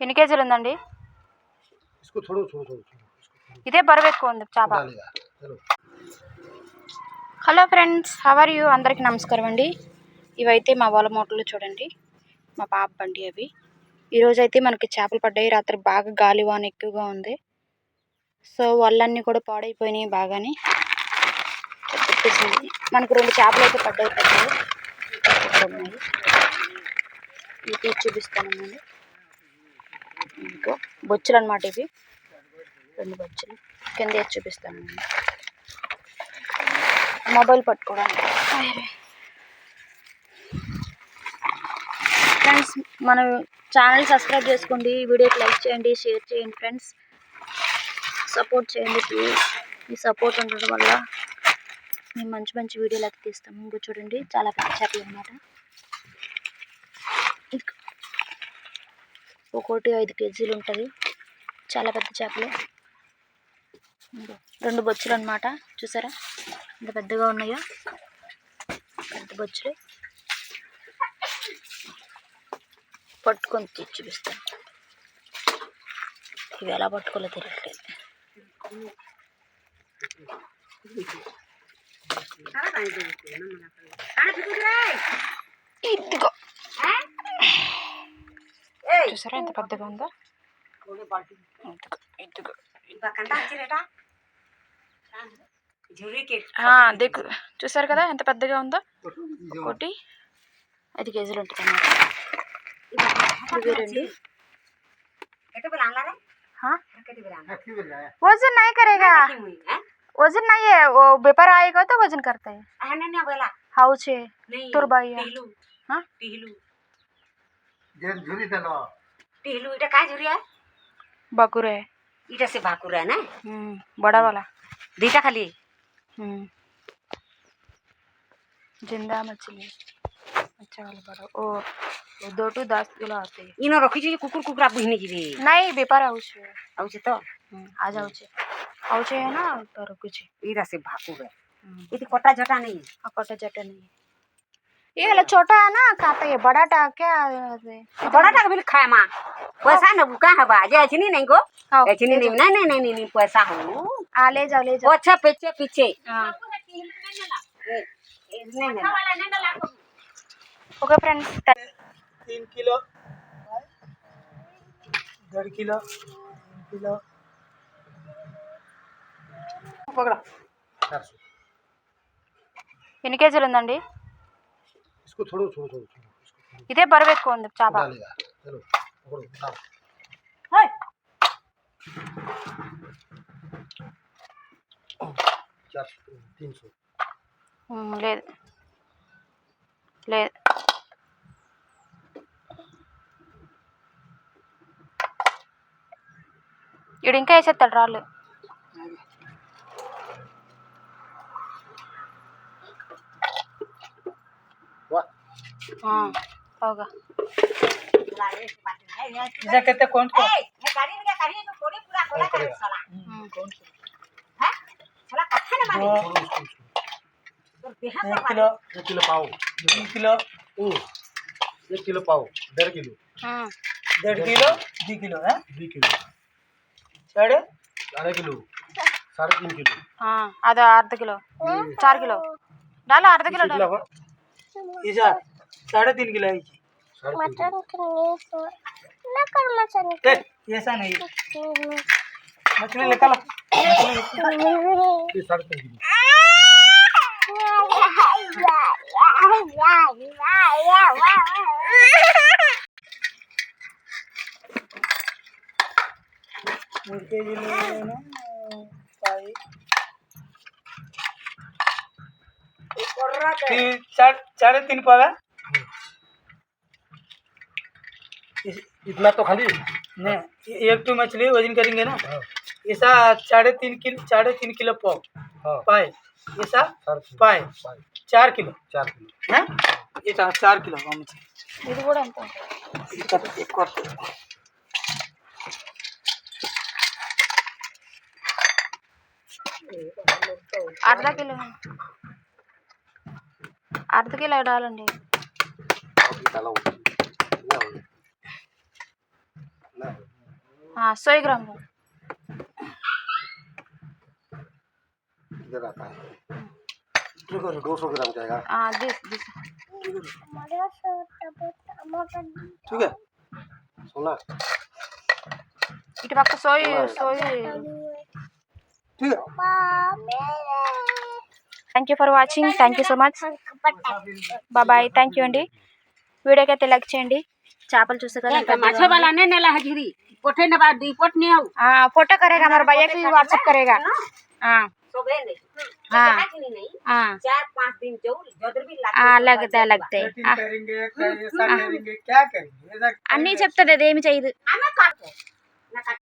ఎన్ని కేజీలు ఉందండి? ఇదే బరువు ఎక్కువ ఉంది చేప. Hello friends how are you? అందరికీ నమస్కారం అండి. ఇవైతే మా వాళ్ళ మూటలు చూడండి. మా పాప బండి అవి. ఈరోజైతే మనకి చేపలు పడ్డాయి రాత్రి బాగా గాలి వాన ఎక్కువగా ఉంది. సో వాళ్ళన్నీ కూడా పాడైపోయినాయి బాగానే. మనకు రెండు చేపలు అయితే పడ్డాయి పడ్డాయి. తీసి చూపిస్తానండి ఇంకో బొచ్చులు అనమాట ఇవి. రెండు బొచ్చులు. కింద వేసి చూపిస్తానండి మొబైల్ పట్టుకోవడానికి. ఫ్రెండ్స్ మన ఛానల్ సబ్స్క్రైబ్ చేసుకోండి. వీడియోకి లైక్ చేయండి షేర్ చేయండి ఫ్రెండ్స్. సపోర్ట్ చేయండి ప్లీజ్. మీ సపోర్ట్ ఉండడం వల్ల మేము మంచి మంచి వీడియోలు అయితే తీస్తాము. ఇంకో చూడండి. చాలా పెద్ద చేపలు అనమాట ఒక్కోటి ఐదు కేజీలు ఉంటుంది. చాలా పెద్ద చేపలు. రెండు బొచ్చులు అనమాట చూసారా? ఎంత పెద్దగా ఉన్నాయో. పెద్ద బొచ్చులు. పట్టుకొని తీసి చూపిస్తాను ఇవి ఎలా పట్టుకోలో తెలియట్లేదు. ఇదిగో చూసారా ఎంత పెద్దగా ఉందో ఇదిగో ఇదిగో ఆ, దిక్కు చూసారు కదా ఎంత పెద్దగా ఉందో ఒకటి ఐదు కేజీలు ఉంటుంది అన్నమాట ఇవి రెండు हाँ क्यों कर रहा है वजन नहीं करेगा वजन नहीं है वो पेपर आएगा तो वजन करता है हाउस है तुरबाई हाँ पीलू इटा काय जुरिया बाकुर है इटा से बाकुर है ना? हम्म बड़ा वाला दीटा खाली? हम्म. ज़िंदा मछली. अच्छा वाला बड़ा. ओ तो दो टू दस किलो आते. हैं इनो रखी छी कुकुर आप बुझने की रे नहीं बेपार आउच आउच तो? हम्म, आज आउ छे. आउ छे ना तो रखी छे. इटा से भाकुर है। हम्म. इति तो कोटा जटा नहीं हाँ। कोटा जटा नहीं ये छोटा है ना खाता है बड़ा टा क्या बड़ा टा बिल खाए माँ पैसा ना बुका है बाजे ऐसी नहीं को ऐसी नहीं नहीं नहीं नहीं नहीं पैसा हो आ ले जाओ ले जाओ अच्छा पीछे पीछे ओके फ्रेंड्स तीन किलो डेढ़ किलो किलो పగల ఎన్ని కేజీలు ఉందండి इसको छोड़ो छोड़ो छोड़ो छोड़ो इसको छोड़ो ఇదే బరువు ఎక్కువ ఉంది చేప डालेगा चलो पकड़ो उठाओ चार सौ तीन सौ ఉమ్, లేదు లేదు ఇడు ఇంకా వేసేస్తాడు రాళ్ళు हाँ होगा। जा कहते कौन को? गाड़ी में गाड़ी में बोले पूरा खोला कर साला। कौन को? हम्म, हाँ? हाँ? साला कथा ना माने। हाँ। तो बेहा एक किलो। एक किलो पाओ एक किलो। ओ एक किलो पाओ डेढ़ किलो। हाँ। डेढ़ किलो दी किलो है? दी हाँ? किलो। साढ़े? साढ़े किलो। साढ़े तीन किलो। हाँ आधा आधा किलो। हम्म। चार किलो। डालो आधा किलो डालो। इधर ऐसा साढ़े तीन किलो है ये। साढ़े तीन किलो ए, ऐसा नहीं मछली निकालो ये साढ़े तीन किलो మూడు కేజీలు ఏమో, పాయి. ती- इतना तो खाली नहीं एक तो मछली वजन करेंगे ना हाँ ऐसा साढ़े तीन किलो साढ़े तीन किलो पाव हाँ पाए ऐसा साढ़े तीन पाए पाए चार किलो चार किलो है ऐसा चार किलो का मछली ఇది కూడా ఎంత ఉంటుంది ఇది కట్- ఎక్కువ వస్తుంది. అర్ధ కిలో అర్ధ కిలో డాలండి हाँ सौ ग्राम हो इधर आता है दो सौ ग्राम का आएगा हाँ दिस दिस ठीक है सोना ఇటు పక్క సోయి సోయి ठीक है thank you for watching thank you so much bye thank you అండి వీడియోకి అయితే లైక్ చేయండి చేపలు చూస్తే కదా ఎంత माछे పెద్దగా वाला नहीं नेला हजरी पोठे ने बाद दी पोट नहीं आऊ हाँ फोटो करेगा हमारे भैया की व्हाट्सएप करेगा हाँ सोबे नहीं हाँ नहीं नहीं हाँ चार पांच दिन जो जदर भी लग हाँ लगता है लगता है बैटिंग करेंगे ऐसा करेंगे क्या करेंगे ऐसा అన్నీ చెప్తుంది అదేమి చేయదు आना काट ना काट